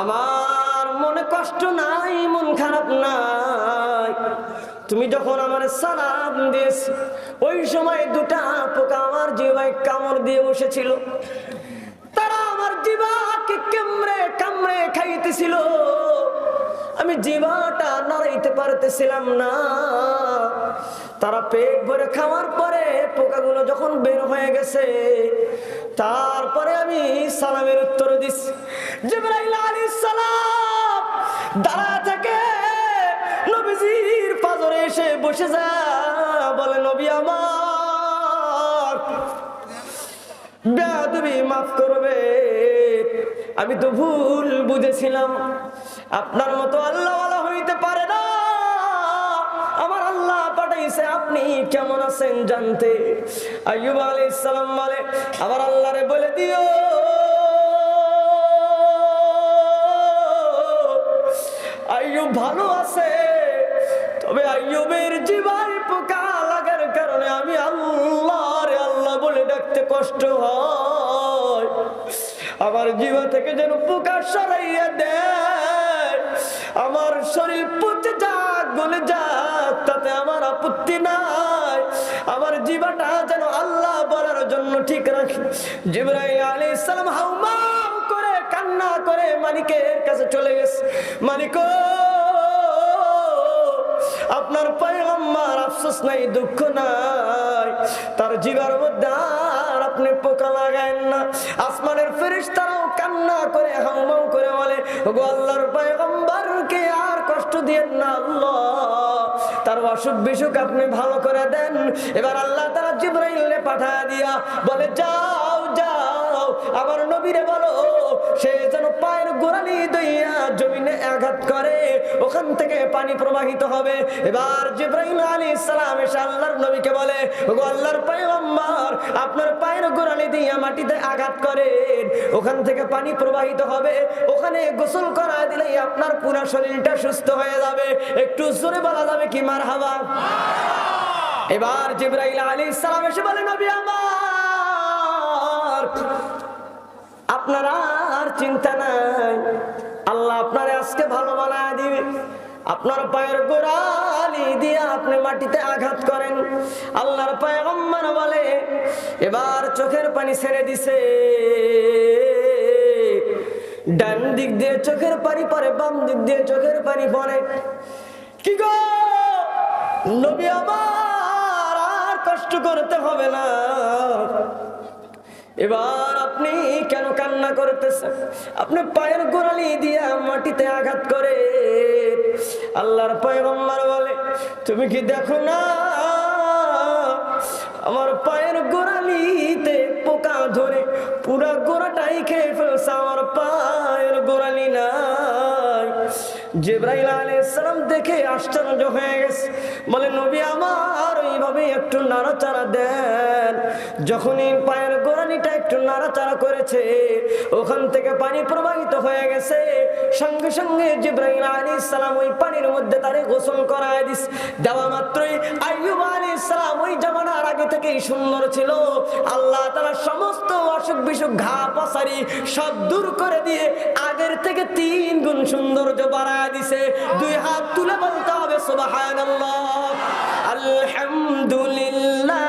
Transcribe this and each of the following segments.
আমার মনে কষ্ট নাই, মন খারাপ নাই। তুমি যখন আমার সালাম দিয়েছ, ওই সময় দুটা পোকা আমার জিবায় কামড় দিয়ে বসেছিল। তারা আমার জিবাকে কামড়ে কামড়ে খাইতেছিল। আমি জিবাটা নাড়াইতে পারতেছিলাম না। তারা পেট ভরে খাওয়ার পরে পোকাগুলো যখন বের হয়ে গেছে, তারপরে আমি সালামের উত্তর সালাম দাঁড়া থেকে নবীজির পাজরে এসে বসে যা, বলে, নবী আমার, বেয়াদবি মাফ করবে। আমি তো ভুল বুঝেছিলাম। আপনার মতো আল্লাহ হইতে পারে না আল্লাহ আপনি কেমন আছেন জানতে? আইয়ুব আলাইহিস সালাম বলে আমার আল্লাহরে বলে দিও। আইয়ুব ভালো আছে, তবে আইয়ুবের জীবন পোকা লাগার কারণে আমি আল্লাহ রে আল্লাহ বলে ডাকতে কষ্ট হয়। আমার জীবন থেকে যেন পোকা সরাইয়া দেয়। শরীর পচে যাক গলে যাক, তাতে আমার আপত্তি নাই। আমার জীবাটা যেন আল্লাহ বলার জন্য ঠিক রাখি। সালাম হাউমাউ করে, কান্না করে কাছে চলে গেছে। আপনার আফসোস নাই, দুঃখ নাই। তার জীবার মধ্যে আর আপনি পোকা লাগায়েন না। আসমানের ফেরেশতারাও কান্না করে, হাউমাউ করে বলে, ওগো আল্লাহর দিয়েন না আল্লাহ তার অসুখ বিসুখ আপনি ভালো করে দেন। এবার আল্লাহ তারা জিব্রাইলে পাঠায় দিয়া বলে, যাও যাও, আমার নবীরে বলো, সে যেন পায়ের গোড়ালি দইয়া জমিনে আঘাত করে, ওখান থেকে পানি প্রবাহিত হবে। এবার জিব্রাইল আলী সালাম এসে আল্লাহর নবীকে বলে, ওগো আল্লাহর পয়গম্বর, আপনার পায়ের গোড়ালি দিয়া মাটিতে আঘাত করেন। ওখান থেকে পানি প্রবাহিত হবে। ওখানে গোসল করা দিলেই আপনার পুরো শরীরটা সুস্থ হয়ে যাবে। একটু জোরে বলা যাবে কি মার হাওয়া এবার জিব্রাইল আলী সালাম এসে বলে, নবী আমার আপনার আর চিন্তা নাই। আল্লাহ আপনার আজকে ভালো বানায় দিবে। আপনার পায়ের গোড়ালি দিয়ে আপনি মাটিতে আঘাত করেন। আল্লাহর পায়ে বলে, এবার চোখের পানি ছেড়ে দিছে। ডান দিক দিয়ে চোখের পানি পরে বাম দিক দিয়ে চোখের পানি পরে কি গো? নবী আমার আর কষ্ট করতে হবে না। এবার আপনি কেন কান্না করতেছেন? আপনি পায়ের গোড়ালি দিয়া মাটিতে আঘাত করে। আল্লাহর পয়গম্বর বলে, তুমি কি দেখো না? আমার পায়ের গোড়ালিতে পোকা ধরে পুরা গোড়াটাই খেয়ে ফেলছে, আমার পায়ের গোড়ালি নাই। জেব্রাইল আলাইহিস সালাম দেখে আশ্চর্য হয়ে গেছে। বলে, নবী, আমার ওইভাবে একটু নাড়াচাড়া দেন যখনই পায়ের গোড়ানিটা একটু নাড়াচাড়া করেছে, ওখান থেকে পানি প্রবাহিত হয়ে গেছে। সঙ্গে সঙ্গে জিব্রাইল আলাইহিস সালাম ওই পানির মধ্যে তারে গোসল করায় দিস। দেওয়া মাত্রই আইয়ুব আলাইহিস সালাম ওই জামানার আগে থেকেই সুন্দর ছিল। আল্লাহ তারা সমস্ত অসুখ বিসুখ, ঘা পসারি সব দূর করে দিয়ে আগের থেকে তিন গুণ সৌন্দর্য বাড়ায় দিছে। দুই হাত তুলে বলতে হবে, সুবহানাল্লাহ। আলহামদুলিল্লাহ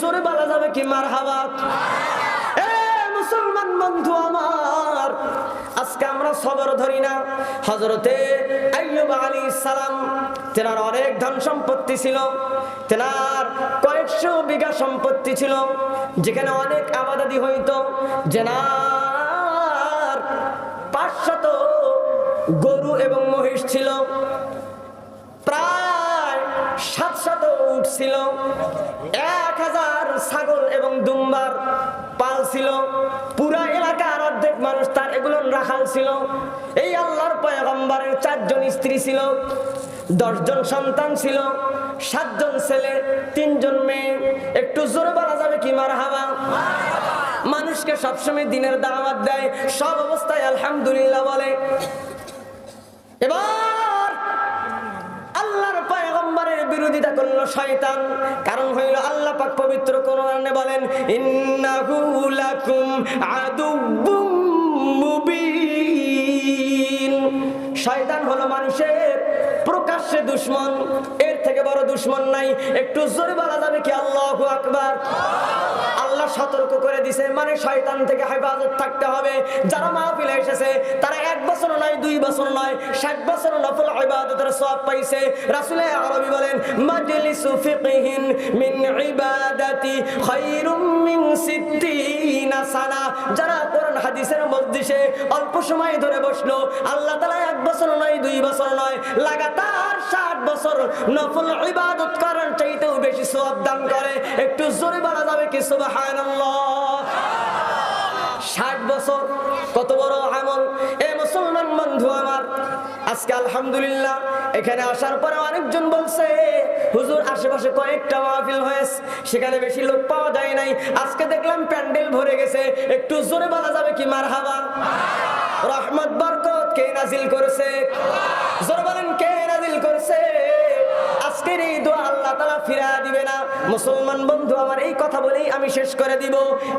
জোরে বলা যাবে কি মারহাবা? এ মুসলমান বন্ধু আমার, আজকে আমরা সবর ধরি না। হজরতে আইয়ুব আলী সালাম, তেনার অনেক ধন সম্পত্তি ছিল, তেনার কয়েকশো বিঘা সম্পত্তি ছিল, যেখানে অনেক আবাদাদি হইতো। জেনার পাঁচশত গরু এবং মহিষ ছিল। প্রায় সাতশত উট ছিল। এক হাজার ছাগল এবং দুম্বার পাল ছিল। পুরা এলাকার অর্ধেক মানুষ তার এগুলো রাখাল ছিল। এই আল্লাহর পয়গম্বরের চারজন স্ত্রী ছিল। দশজন সন্তান ছিল। সাতজন ছেলে, তিনজন মেয়ে। একটু জোরে বলা যাবে কি মার হাবা মানুষকে সবসময় দিনের দাওয়াত দেয়, সব অবস্থায় আলহামদুলিল্লাহ বলে। এবার আল্লাহর পয়গম্বরের বিরোধিতা করল শয়তান, কারণ হইল আল্লাহ পাক পবিত্র কোরআনে বলেন, ইন্নাহু লাকুম আদুব্বুম মুবিন। শয়তান হলো মানুষের প্রকাশ্যে দুশ্মন, এর থেকে বড় দুশ্মন নাই, একটু জোরে বলা যাবে কি আল্লাহু আকবার আল্লাহ সতর্ক করে দিছে মানে শয়তান থেকে হেফাজত থাকতে হবে। যারা মাহফিলে এসেছে, তারা এক বছর নয়, দুই বছর নয়, ষাট বছর নফল ইবাদতের সওয়াব পাইছে। রাসূলে আরবি বলেন মিন ইবাদাতি খায়রুম মিন সিত্তিনা সানা। যারা কোরআন হাদিসের মজলিসে অল্প সময় ধরে বসল, আল্লাহ তাআলা এক বছর নয়, দুই বছর নয়, লাগাতার ষাট বছর নফল ইবাদত করার চাইতেও বেশি সওয়াব দান করে। একটু জোরে বলা যাবে কি, সুবহানাল্লাহ? ষাট বছর, কত বড় আমল। এ মুসলমান বন্ধু আমার, আজকে আলহামদুলিল্লাহ, এখানে আসার পরে অনেকজন বলছে, হুজুর, আশেপাশে কয়েকটা মাহফিল হয়েছে, সেখানে বেশি লোক পাওয়া যায় নাই। আজকে দেখলাম প্যান্ডেল ভরে গেছে, একটু জোরে বলা যাবে কি মার হাবা রহমত, বরকত, কে নাজিল করেছে? জোরে বলেন, কে নাজিল করেছে? আজকের এই দোয়া আল্লাহ তালা ফিরা দিবে না। মুসলমান বন্ধু, আমার এই কথা বলেই আমি শেষ করে দিব।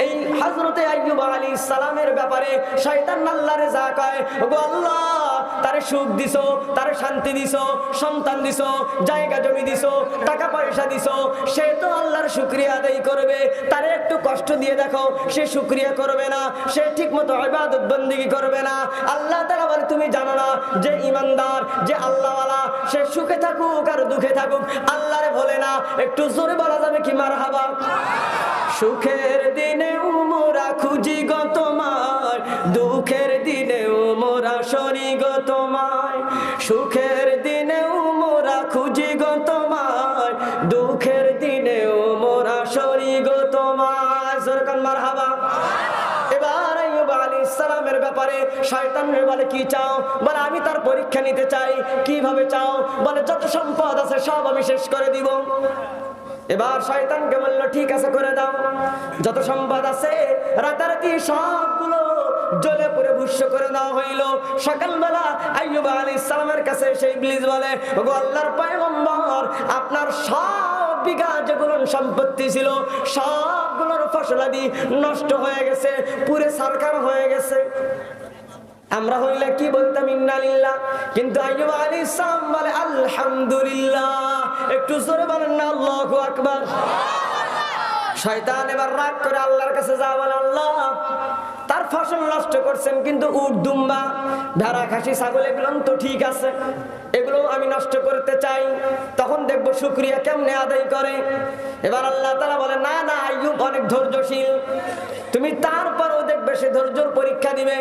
এই হজরতে আইয়ুব আলী সালামের ব্যাপারে শয়তান আল্লাহরে যা কয় আল্লাহ তারে সুখ দিছো, তারে শান্তি দিছো, সন্তান দিছো, জায়গা জমি দিছো, টাকা পয়সা দিছো, সে তো আল্লাহর শুক্রিয়া আদায় করবে। তারে একটু কষ্ট দিয়ে দেখো, সে শুক্রিয়া করবে না, সে ঠিক মতো ইবাদত বন্দিগি করবে না। আল্লাহ তারা বলে, তুমি জানো না যে ইমানদার, যে আল্লাহওয়ালা, সে সুখে থাকুক আর দুঃখে থাকুক। আল্লাহরে বলে না, একটু জোরে বলা যাবে কি মার হাবা সুখের দিনে মোরা খুঁজি গো তোমার। দুঃখের দিনে মোরা সরি গো তোমায়, সুখের দিনে মোরা খুঁজি গো তোমার দুঃখের দিনে মোরা সরি গো সরকার মার হাবা ব্যাপারে বলে, কি চাও? বলে, আমি তার পরীক্ষা নিতে চাই। কীভাবে চাও? বলে, যত সম্পদ আছে সব আমি শেষ করে দিব। এবার বলল, ঠিক আছে, করে দাও। যত সম্পদ আছে, রাতারাতি সবগুলো জ্বলে পুরে ভুষ্য করে দেওয়া হইল। সকালবেলা আইয়ুব আলাইহিস সালামের কাছে সেই ইবলিস বলে আল্লাহর পয়গম্বর, আপনার সব বিঘা সম্পত্তি ছিল, সবগুলোর ফসলাদি নষ্ট হয়ে গেছে, পুরে সরকার হয়ে গেছে। আমরা হইলে কি বলতাম ইন্নালিল্লাহ কিন্তু আইয়ুব আলাইহিস সালাম বলে, আলহামদুলিল্লাহ একটু জোরে বলেন না, আল্লাহু আকবার শয়তান এবার রাগ করে আল্লাহর কাছে যা বলে, আল্লাহ ফসল নষ্ট করছেন কিন্তু উট, দুম্বা, ভেড়া, খাসি, ছাগল এগুলো তো ঠিক আছে। এগুলো আমি নষ্ট করতে চাই। তখন দেখব শুক্রিয়া কেমনে আদায় করে। এবার আল্লাহ তালা বলে, না না, আইয়ুব অনেক ধৈর্যশীল। তুমি তারপরও দেখবে সে ধৈর্যর পরীক্ষা দিবে।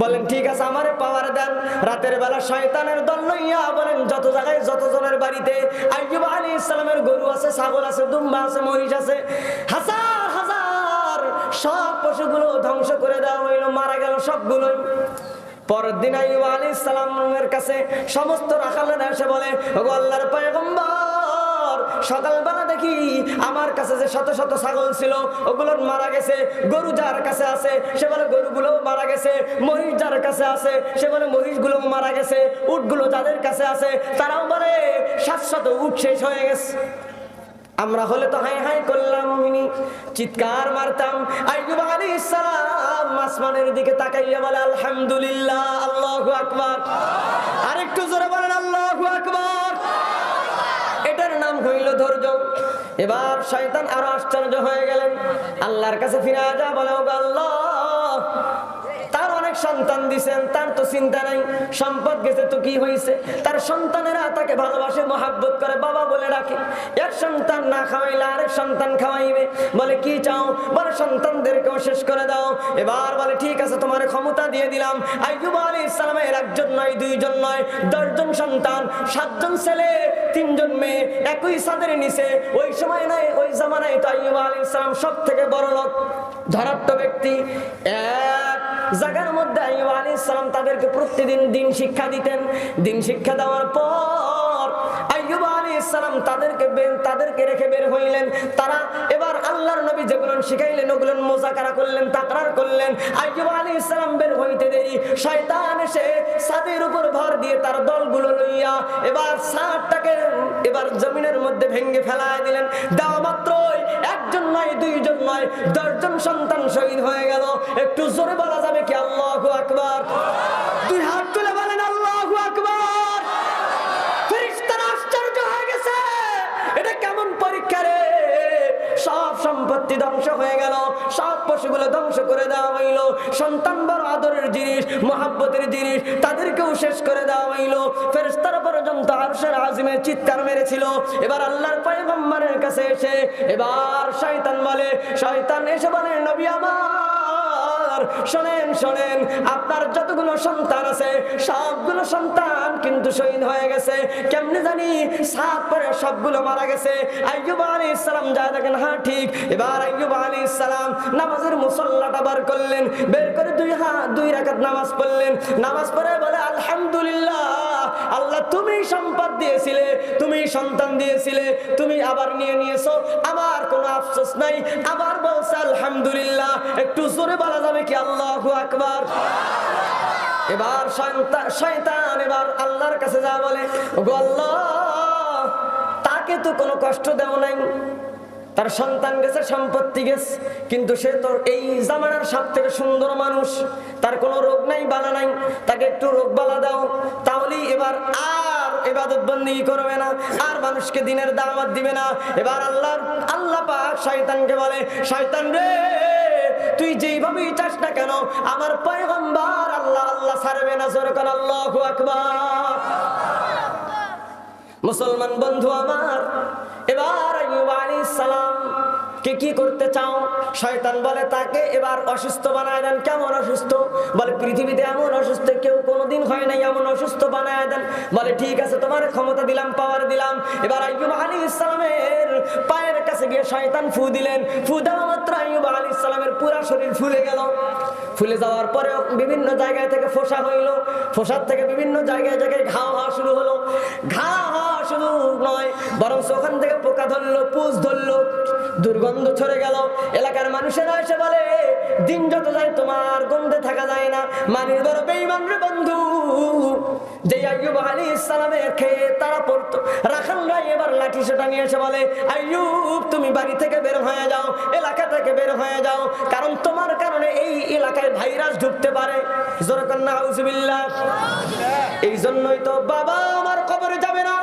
বলেন, ঠিক আছে, আমারে পাওয়ার দেন। রাতের বেলা শয়তানের দল লইয়া বলেন, যত জায়গায় যত জনের বাড়িতে আইয়ুব আলী ইসলামের গরু আছে, ছাগল আছে, দুম্বা আছে, মহিষ আছে, হাজার সব পশুগুলো ধ্বংস করে দেওয়া হইল, মারা গেল সবগুলোই। পরের দিন আইয়ুব আলী ইসলামের কাছে সমস্ত রাখালেরা এসে বলে আল্লাহর সকালবেলা দেখি আমার কাছে যে শত শত ছাগল ছিল, ওগুলোর মারা গেছে। গরু যার কাছে আছে, সে বলে গরুগুলো মারা গেছে, মহিষ যার কাছে আছে, সে বলে মহিষগুলো মারা গেছে, উটগুলো যাদের কাছে আছে, তারাও বলে সাত শত উট শেষ হয়ে গেছে। আমরা হলে তো হাই হাই করলাম চিৎকার মারতাম। আসমানের দিকে তাকাইয়া বলে, আলহামদুলিল্লাহ, আল্লাহু আকবার। আরেকটু জোরে বলেন, আল্লাহ আকবার। এটার নাম হইল ধৈর্য। এবার শয়তান আরও আশ্চর্য হয়ে গেলেন। আল্লাহর কাছে ফিরে যা বলে আল্লাহ সন্তান দিছেন, তার তো চিন্তা নাই, সম্পদ গেছে তো কি হয়েছে তার সন্তানেরা তাকে ভালোবাসে, মহাব্বত করে, বাবা বলে রাখে এক সন্তান না খাওয়াইলে আরেক সন্তান খাওয়াইবে? বলে, কি চাও? বলে, সন্তানদেরকেও শেষ করে দাও। এবার বলে, ঠিক আছে, তোমার ক্ষমতা দিয়ে দিলাম। আইয়ুব আলী ইসলামের একজন নয়, দুইজন নয়, দশজন সন্তান, সাতজন ছেলে, তিনজন মেয়ে, একই সাদের নিচে। ওই সময় নাই, ওই জামানায় তো আইয়ুব আলী ইসলাম সব থেকে বড় লোক ধনাত্ম ব্যক্তি এক জায়গার মধ্যে আইয়ুব আলী ইসলাম তাদেরকে প্রতিদিন দিন শিক্ষা দিতেন। দিন শিক্ষা দেওয়ার পর সালাম তাদেরকে বে- তাদেরকে রেখে বের হইলেন। তারা এবার আল্লাহর নবী যেগুলো শিখাইলেন ওগুলো মোজাকারা করলেন, তাকরার করলেন। আইয়ুব আলী ইসলাম বের হইতে দেরি। শয়তান এসে সাদের উপর ভর দিয়ে তার দলগুলো লইয়া এবার এবার জমিনের মধ্যে ভেঙ্গে ফেলায় দিলেন। দেওয়া মাত্রই একজন নয়, দুইজন নয়, দশজন সন্তান শহীদ হয়ে গেল। একটু জোরে বলা যাবে কি আল্লাহ আকবার? দুই হাত তুলে বলেন আল্লাহ আকবার। সব সম্পত্তি ধ্বংস হয়ে গেল। সব পশুগুলো ধ্বংস করে দেওয়া হইল। সন্তান আদরের জিনিস জিনিস, তাদেরকেও শেষ করে দেওয়া চিৎকার মেরেছিল। এবার আল্লাহর পয়গম্বরের কাছে এসে, এবার শয়তান বলে, শয়তান এসে বলে, নবী আমার, শোনেন শোনেন, আপনার যতগুলো সন্তান আছে, সবগুলো সন্তান কিন্তু শহীদ হয়ে গেছে। কেমনে জানি সাত পরে সবগুলো মারা গেছে। আইয়ুব আলী ইসলাম যা দেখেন হ্যাঁ ঠিক। এবার আইয়ুব আলী ইসলাম নামাজের মুসল্লাটা বার করলেন, বের করে দুই হাত, দুই রাকাত নামাজ পড়লেন। নামাজ পড়ে বলে, আলহামদুলিল্লাহ। আল্লাহ, তুমি সম্পদ দিয়েছিলে, তুমি সন্তান দিয়েছিলে, তুমি আবার নিয়ে নিয়েছো। আমার কোনো আফসোস নাই। আবার বলছে, আলহামদুলিল্লাহ। একটু জোরে বলা যাবে কি? আল্লাহু আকবার। এবার শয়তা- শয়তান এবার আল্লাহর কাছে যা বলে, ওগো আল্লাহ, তাকে তো কোনো কষ্ট দেও নাই। তার সন্তান গেছে, সম্পত্তি গেছে। কিন্তু সে তো এই জামানার সব থেকে সুন্দর মানুষ। তার কোনো রোগ নাই, বালা নাই। তাকে একটু রোগ বালা দাও। তাহলেই এবার আর এবাদত বন্দি করবে না, আর মানুষকে দিনের দাওয়াত দিবে না। এবার আল্লাহ আল্লাহ পাক শয়তানকে বলে, শয়তান রে, তুই যেইভাবেই চাস না কেন, আমার পয়গম্বর আল্লাহ আল্লাহ ছাড়বে না সরকার আল্লাহ আকবার। মুসলমান বন্ধু আমার সালাম, কে কি করতে চাও? শয়তান বলে তাকে এবার অসুস্থ বানায় দেন। কেমন অসুস্থ? বলে, পৃথিবীতে এমন অসুস্থ কেউ কোনোদিন হয় নাই, এমন অসুস্থ বানায় দেন। বলে, ঠিক আছে, তোমার ক্ষমতা দিলাম পাওয়ার দিলাম। এবার আইয়ুব আলাইহিস সালামের পায়ের কাছে গিয়ে শয়তান ফু দিলেন। ফু দেওয়া মাত্র আইয়ুব আলাইহিস সালামের পুরো শরীর ফুলে গেল। ফুলে যাওয়ার পরে বিভিন্ন জায়গায় থেকে ফোসা হইল। ফোসার থেকে বিভিন্ন জায়গায় জায়গায় ঘা হওয়া শুরু হলো। ঘা হওয়া শুরু নয় বরং ওখান থেকে পোকা ধরলো, পুষ ধরলো, দুর্গন্ধ ছড়ে গেল। এলাকার মানুষেরা এসে বলে, দিন যত যায় তোমার গন্ধে থাকা যায় না। মানির বড় বেইমান রে বন্ধু। যে আইয়ুব আলী ইসলামের খেয়ে তারা পড়তো। রাখান রায় এবার লাঠি সেটা নিয়ে এসে বলে, আইয়ুব, তুমি বাড়ি থেকে বের হয়ে যাও, এলাকা থেকে বের হয়ে যাও। কারণ তোমার কারণে এই এলাকায় ভাইরাস ঢুকতে পারে। এই জন্যই তো বাবা আমার কবরে যাবে না,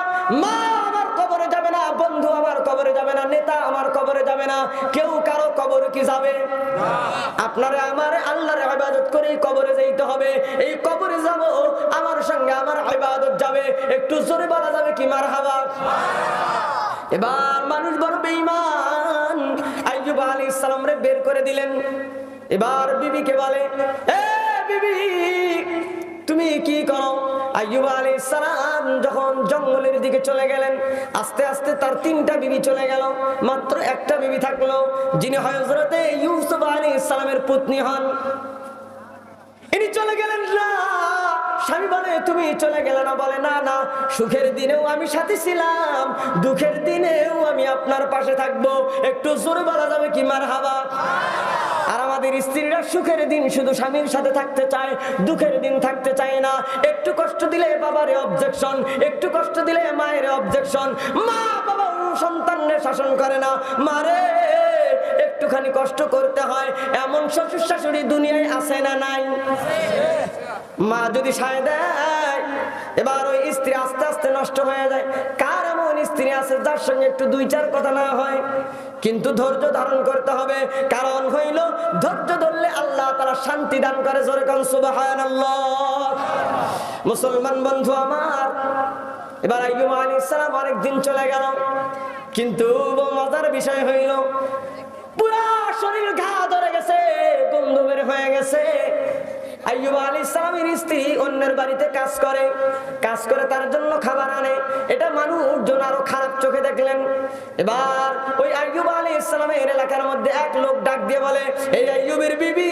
মা আমার কবরে যাবে না, বন্ধু আমার কবরে যাবে না, নেতা আমার কবরে যাবে না, কেউ কারও কবরে কি যাবে? আপনারে আমার আল্লাহর ইবাদত করে কবরে যাইতে হবে। এই কবরে যাব, আমার সঙ্গে আমার ইবাদত যাবে। একটু জোরে বলা যাবে কি মারহাবা? এবার মানুষ বড় বেঈমান। আইয়ুব আলাইহিস সালাম রে বের করে দিলেন। এবার বিবিকে বলে, এ বিবি, তুমি কি করো? আইয়ুব সালাম যখন জঙ্গলের দিকে চলে গেলেন, আস্তে আস্তে তার তিনটা বিবি চলে গেল। মাত্র একটা বিবি থাকল, যিনি হযরতে ইউসুফ আলাইহিস সালামের পত্নী হন। ইনি চলে গেলেন, না, স্বামী বলে, তুমি চলে গেলে না। বলে, না না, সুখের দিনেও আমি সাথে ছিলাম, দুঃখের দিনেও আমি আপনার পাশে থাকব। একটু জোরে বলা যাবে কি মার হাবা আর আমাদের স্ত্রীরা সুখের দিন শুধু স্বামীর সাথে থাকতে চায়, দুঃখের দিন থাকতে চায় না। একটু কষ্ট দিলে বাবারে অবজেকশন একটু কষ্ট দিলে মায়ের অবজেকশন মা বাবা সন্তানের শাসন করে না। মারে একটুখানি কষ্ট করতে হয়। এমন শ্বশুর শাশুড়ি দুনিয়ায় আছে না নাই? মা যদি সায় দেয় এবার ওই স্ত্রী আস্তে আস্তে নষ্ট হয়ে যায়। কার এমন স্ত্রী আছে যার সঙ্গে একটু দুই চার কথা না হয়? কিন্তু ধৈর্য ধারণ করতে হবে। কারণ হইল, ধৈর্য ধরলে আল্লাহ তারা শান্তি দান করে জোরে কান মুসলমান বন্ধু আমার, এবার আইয়ুব আলাইহিস সালাম অনেকদিন চলে গেল। কিন্তু মজার বিষয় হইল, পুরা শরীর ঘা ধরে গেছে, গন্ধ বের হয়ে গেছে। আইয়ুব আলী ইসলামের স্ত্রী অন্যের বাড়িতে কাজ করে কাজ করে তার জন্য খাবার আনে। এটা মানুষজন আরও খারাপ চোখে দেখলেন। এবার ওই আইয়ুব আলী ইসলামের এলাকার মধ্যে এক লোক ডাক দিয়ে বলে, এই আইয়ুবের বিবি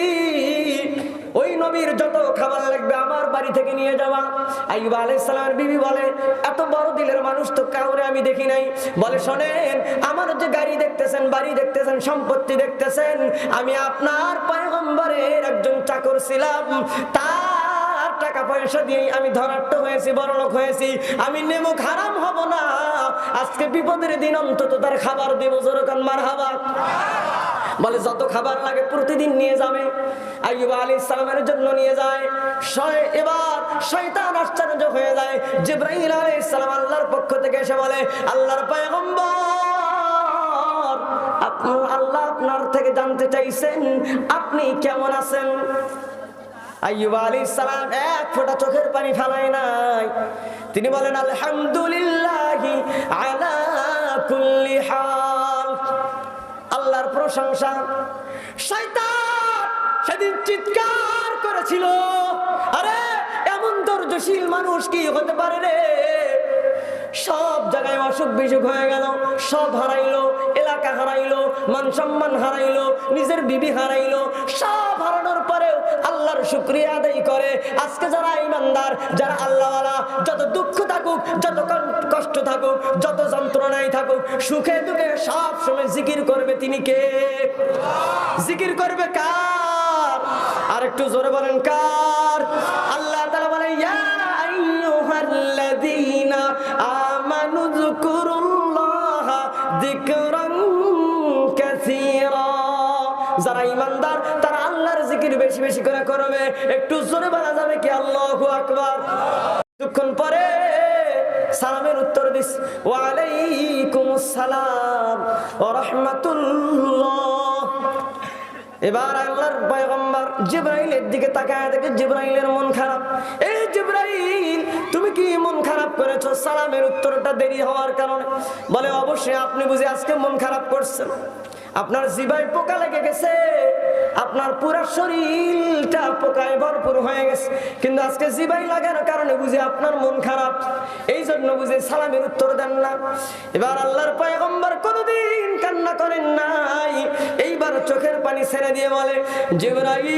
নবীর যত খাবার লাগবে আমার বাড়ি থেকে নিয়ে যাওয়া। আইব আলাইসালামের বিবি বলে, এত বড় দিলের মানুষ তো কাউরে আমি দেখি নাই। বলে, শোনেন, আমার যে গাড়ি দেখতেছেন, বাড়ি দেখতেছেন, সম্পত্তি দেখতেছেন, আমি আপনার পয়গম্বরের একজন চাকর ছিলাম। তার টাকা পয়সা দিয়ে আমি ধরাট্ট হয়েছি, বড়লোক হয়েছি। আমি নেমুক হারাম হব না। আজকে বিপদের দিন, অন্তত তার খাবার দেবো, জোরকান মার হাবা বলে, যত খাবার লাগে প্রতিদিন নিয়ে যাবে। জন্য নিয়ে যায়। এবার শয়তান আশ্চর্য হয়ে যায়। আল্লাহর পক্ষ থেকে এসে বলে, আল্লাহর আল্লাহ আপনার থেকে জানতে চাইছেন, আপনি কেমন আছেন? এক ফোঁটা চোখের পানি নাই। তিনি বলেন, আলহামদুলিল্লাহ হাল। আল্লাহর প্রশংসা। সেদিন চিৎকার করেছিল, আরে, এমন ধৈর্যশীল মানুষ কি হতে পারে রে? জায়গায় অসুখ বিসুখ হয়ে গেল, সব হারাইলো, এলাকা হারাইলো, মান সম্মান হারাইলো, নিজের বিবি হারাইলো, সব হারানোর পরেও আল্লাহর শুক্রিয়া আদায় করে। আজকে যারা ইমানদার, যারা আল্লাহওয়ালা, যত দুঃখ থাকুক, যত কষ্ট থাকুক, যত যন্ত্রণায় থাকুক, সুখে দুঃখে সব সময় জিকির করবে তিনি কে? জিকির করবে কার? আর একটু জোরে বলেন, কার? আল্লাহ তাআলা বলে, ইয়া আইয়ুহাল্লাযীনা যিকরান কাসীরা। যারা ইমানদার তারা আল্লাহর জিকির বেশি বেশি করে করবে। একটু জোরে বলা যাবে কি? আল্লাহু আকবার। কিছুক্ষণ পরে সালামের উত্তর দিস। ওয়ালাইকুম সালাম ও রাহমাতুল্লাহ। এবার আল্লাহর পয়গম্বর জিব্রাইলের দিকে তাকায় দেখে জিব্রাইলের মন খারাপ। এই জিব্রাইল, তুমি কি মন খারাপ করেছ? সালামের উত্তরটা দেরি হওয়ার কারণে। বলে, অবশ্যই আপনি বুঝে আজকে মন খারাপ করছেন। আপনার জিবাই পোকা লেগে গেছে। আপনার পুরো শরীরটা পোকায় ভরপুর হয়ে গেছে। কিন্তু আজকে জিবাই লাগার কারণে বুঝে আপনার মন খারাপ। এই জন্য বুঝে সালামের উত্তর দেন না। এবার আল্লাহর পয়গম্বর কোনোদিন কান্না করেন নাই। এইবার চোখের পানি ছেড়ে দিয়ে বলে, জিবরাইল,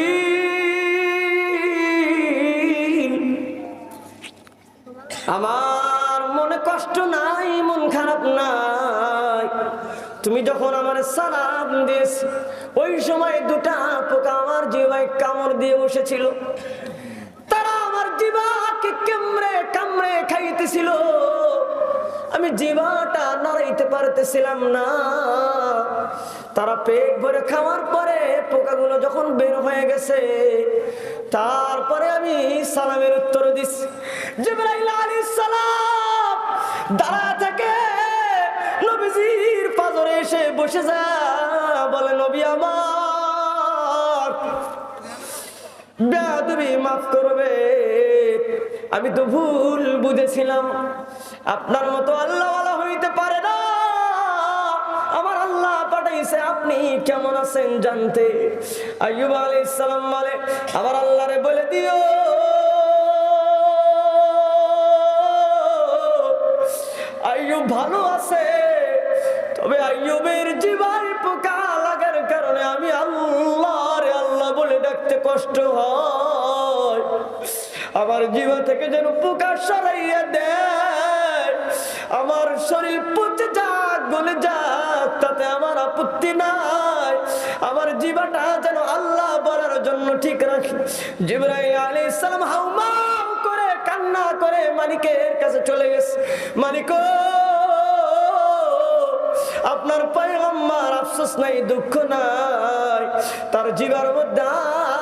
আমার মনে কষ্ট নাই, মন খারাপ নাই। তুমি যখন আমার সালাম দিয়েছ, ওই সময় দুটা পোকা আমার জিবায় কামড় দিয়ে বসেছিল। তারা আমার জিবাকে কামড়ে কামড়ে খাইতেছিল। আমি জিবাটা নাড়াইতে পারতেছিলাম না। তারা পেট ভরে খাওয়ার পরে পোকাগুলো যখন বের হয়ে গেছে, তারপরে আমি সালামের উত্তর দিস জিব্রাইল আলাইহিস সালাম, দাঁড়া থেকে নবীজির পাজরে এসে বসে যা, বলে, নবী আমার বেয়াদবি মাফ করবে। আমি তো ভুল বুঝেছিলাম। আপনার মতো আল্লাহ হইতে পারে না। আমার আল্লাহ পাঠাইছে, আপনি কেমন আছেন জানতে? আইয়ুব আলাইহিস সালাম বলে, আমার আল্লাহরে বলে দিও। আইয়ুব ভালো আছে আইয়ুবের জীবন পোকা লাগার কারণে আমি আল্লাহ রে আল্লাহ বলে ডাকতে কষ্ট হয়। আমার জীব থেকে যেন পোকা সরাইয়া দেয়। আমার শরীর পচে যাক, গলে যাক, তাতে আমার আপত্তি নাই। আমার জীবাটা যেন আল্লাহ বলার জন্য ঠিক রাখি। জিব্রাইল আলাইহিস সালাম হাউমাউ করে কান্না করে মালিকের কাছে চলে গেছে। মালিক আপনার পয়গম্বর আফসোস নাই, দুঃখ নাই। তার জীবার মধ্যে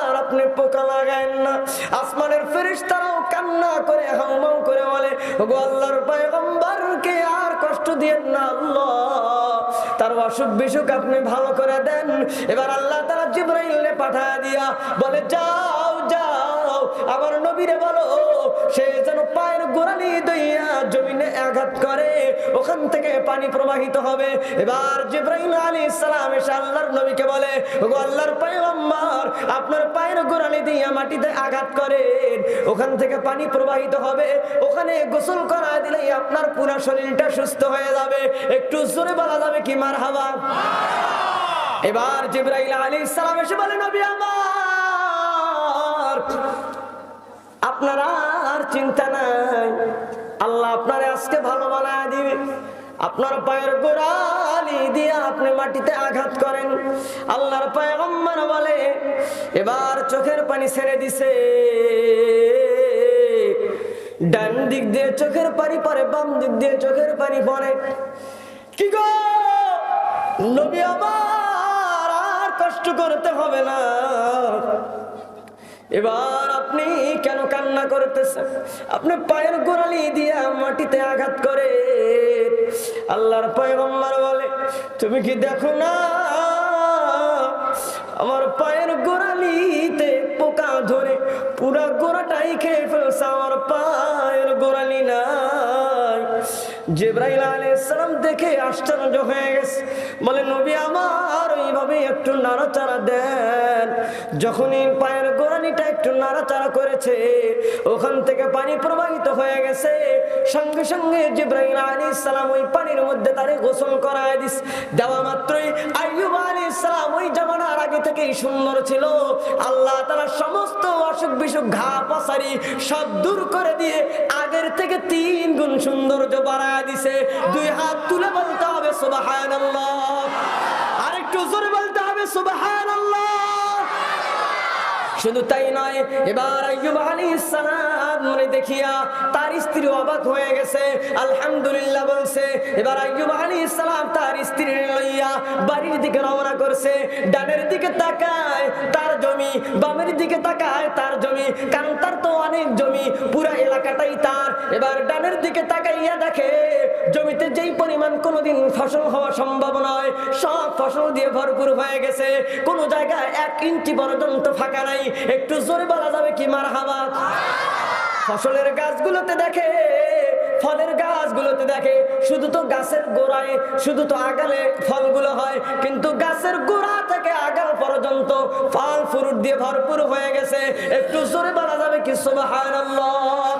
আর আপনি পোকা লাগায়েন না। আসমানের ফেরেশতারাও কান্না করে, হাউমাউ করে বলে, ওগো পয়গম্বরকে আর কষ্ট দিয়েন না আল্লাহ। তার অসুখ বিসুখ আপনি ভালো করে দেন। এবার আল্লাহ তারা জিব্রাইলে পাঠায় দিয়া বলে, যাও যাও, আমার নবীরে বলো, সে যেন পায়ের গোড়ালি আঘাত করে ওখান থেকে পানি প্রবাহিত হবে। এবার জিব্রাইল আলী ইসলাম এসে আল্লাহর নবীকে বলে ওগো আল্লাহর পয়গম্বর আপনার পায়ের গোড়ালি দিয়া মাটিতে আঘাত করেন। ওখান থেকে পানি প্রবাহিত হবে। ওখানে গোসল করা দিলেই আপনার পুরো শরীরটা সুস্থ হয়ে যাবে। একটু জোরে বলা যাবে কি মার হাবা এবার জিব্রাইল আলী ইসলাম এসে বলে নবী আমার আপনার আর চিন্তা নাই। আল্লাহ আপনারে আজকে ভালো বানায় দিবে। আপনার পায়ের গোড়ালি দিয়ে আপনি মাটিতে আঘাত করেন। আল্লাহর পায়ে বলে, এবার চোখের পানি ছেড়ে দিছে। ডান দিক দিয়ে চোখের পানি পরে বাম দিক দিয়ে চোখের পানি পরে কি গো? নবী আমার আর কষ্ট করতে হবে না। এবার আপনি কেন কান্না করতেছেন? আপনি পায়ের গোড়ালি দিয়ে মাটিতে আঘাত করে। আল্লাহর পয়গম্বর বলে, তুমি কি দেখো না? আমার পায়ের গোড়ালিতে পোকা ধরে পুরা গোড়াটাই খেয়ে ফেলছে, আমার পায়ের গোড়ালি নাই। জেব্রাইল আলাইহিস সালাম দেখে আশ্চর্য হয়ে গেছে। বলে, নবী আমার ওইভাবে একটু নাড়াচাড়া দেন যখনই পায়ের গোড়ালিটা একটু নাড়াচাড়া করেছে, ওখান থেকে পানি প্রবাহিত হয়ে গেছে। সঙ্গে সঙ্গে জিব্রাইল আলাইহিস সালাম ওই পানির মধ্যে তারে গোসল করায় দিস। দেওয়া মাত্রই আইয়ুব আলাইহিস সালাম ওই জামানার আগে থেকেই সুন্দর ছিল। আল্লাহ তারা সমস্ত অসুখ বিসুখ, ঘা, পাসারি সব দূর করে দিয়ে আগের থেকে তিন গুণ সৌন্দর্য বাড়ায় দিছে। দুই হাত তুলে বলতে হবে, সুবহানাল্লাহ। আরেকটু জোরে বলতে হবে, সুবহানাল্লাহ। শুধু তাই নয় এবার আইয়ুব সালাম দেখিয়া তার স্ত্রী অবাক হয়ে গেছে। আলহামদুলিল্লাহ বলছে, এবার আইয়ুব আলাইহিস সালাম তার স্ত্রী লইয়া বাড়ির দিকে রওনা করছে। ডানের দিকে তাকায়, তার জমি, বামের দিকে তাকায়, তার জমি কারণ তার তো অনেক জমি, পুরা এলাকাটাই তার। এবার ডানের দিকে তাকাইয়া দেখে, জমিতে যেই পরিমাণ কোনোদিন ফসল হওয়া সম্ভব নয়, সব ফসল দিয়ে ভরপুর হয়ে গেছে। কোনো জায়গায় এক ইঞ্চি পর্যন্ত ফাঁকা নাই। একটু জোরে বলা যাবে কি মার হাবা ফসলের গাছগুলোতে দেখে, ফলের গাছগুলোতে দেখে। শুধু তো গাছের গোড়ায়, শুধু তো আগালে ফলগুলো হয়, কিন্তু গাছের গোড়া থেকে আগাল পর্যন্ত ফল, ফুরুট দিয়ে ভরপুর হয়ে গেছে। একটু জোরে বলা যাবে কি সুবহানাল্লাহ?